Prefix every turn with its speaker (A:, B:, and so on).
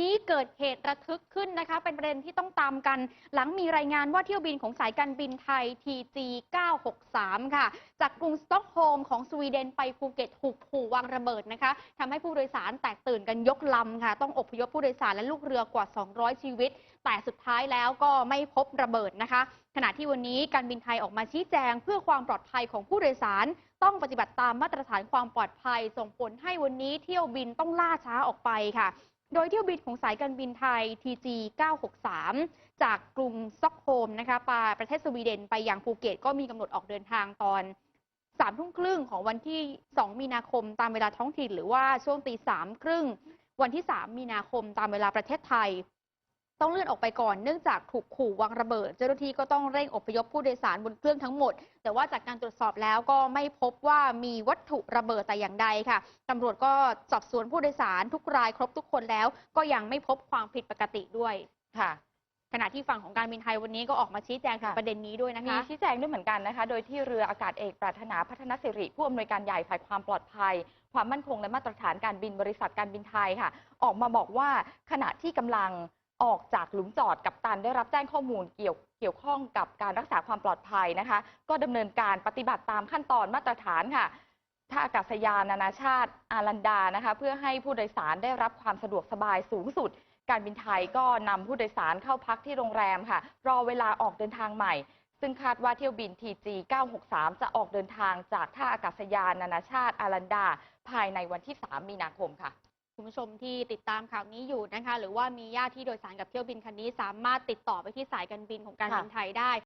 A: นี้เกิดเหตุระทึกขึ้นนะคะ เป็นประเด็นที่ต้องตามกัน หลังมีรายงานว่าเที่ยวบินของสายการบินไทย TG 963 ค่ะ จากกรุงสต็อกโฮล์มของสวีเดนไปภูเก็ตถูกขู่วางระเบิดนะคะทำให้ผู้โดยสารแตกตื่นกันยกลำค่ะ ต้องอพยพผู้โดยสารและลูกเรือกว่า 200 ชีวิต แต่สุดท้ายแล้วก็ไม่พบระเบิดนะคะ ขณะที่วันนี้การบินไทยออกมาชี้แจง เพื่อความปลอดภัยของผู้โดยสารต้องปฏิบัติตามมาตรฐานความปลอดภัย ส่งผลให้วันนี้เที่ยวบินต้องล่าช้าออกไปค่ะ โดยเที่ยวบินของสายการบินไทย TG 963 จากกรุงสต็อกโฮล์มนะคะไปประเทศสวีเดนไปยังภูเก็ตก็มีกำหนดออกเดินทางตอนสามทุ่มครึ่งของวันที่ 2 มีนาคมตามเวลาท้องถิ่น หรือว่าช่วงตีสามครึ่งวันที่ 3 มีนาคมตามเวลาประเทศไทย ต้องเลื่อนออกไปก่อนเนื่องจากถูกขู่วางระเบิด เจ้าหน้าที่ก็ต้องเร่งอพยพผู้โดยสารบนเครื่องทั้งหมด แต่ว่าจากการตรวจสอบแล้วก็ไม่พบว่ามีวัตถุระเบิดแต่อย่างใดค่ะตำรวจก็สอบสวนผู้โดยสารทุกรายครบทุกคนแล้ว ก็ยังไม่พบความผิดปกติด้วย
B: ค่ะ
A: ขณะที่ฝั่งของการบินไทยวันนี้ก็ออกมาชี้แจงถึง
B: ค่ะ
A: ประเด็นนี้ด้วยนะ
B: มี
A: คะ
B: ชี้แจงด้วยเหมือนกันนะคะ โดยที่เรืออากาศเอกปรารถนาพัฒนสิริ ผู้อำนวยการใหญ่ฝ่ายความปลอดภัย ความมั่นคงและมาตรฐานการบินบริษัทการบินไทยค่ะ ออกมาบอกว่าขณะที่กำลัง ออกจากหลุมจอดกับตันได้รับแจ้งข้อมูลเกี่ยวเกี่ยวข้องกับการรักษาความปลอดภัยนะคะ ก็ดำเนินการปฏิบัติตามขั้นตอนมาตรฐานค่ะท่าอากาศยานนานาชาติอารันดานะคะ เพื่อให้ผู้โดยสารได้รับความสะดวกสบายสูงสุด การบินไทยก็นำผู้โดยสารเข้าพักที่โรงแรมค่ะ รอเวลาออกเดินทางใหม่ ซึ่งคาดว่าเที่ยวบิน TG 963 จะออกเดินทางจากท่าอากาศยานนานาชาติอารันดา ภายในวันที่ 3 มีนาคมค่ะ
A: คุณผู้ชมที่ติดตามข่าวนี้อยู่นะคะ หรือว่ามีญาติที่โดยสารกับเที่ยวบินคันนี้ สามารถติดต่อไปที่สายการบินของการบินไทยได้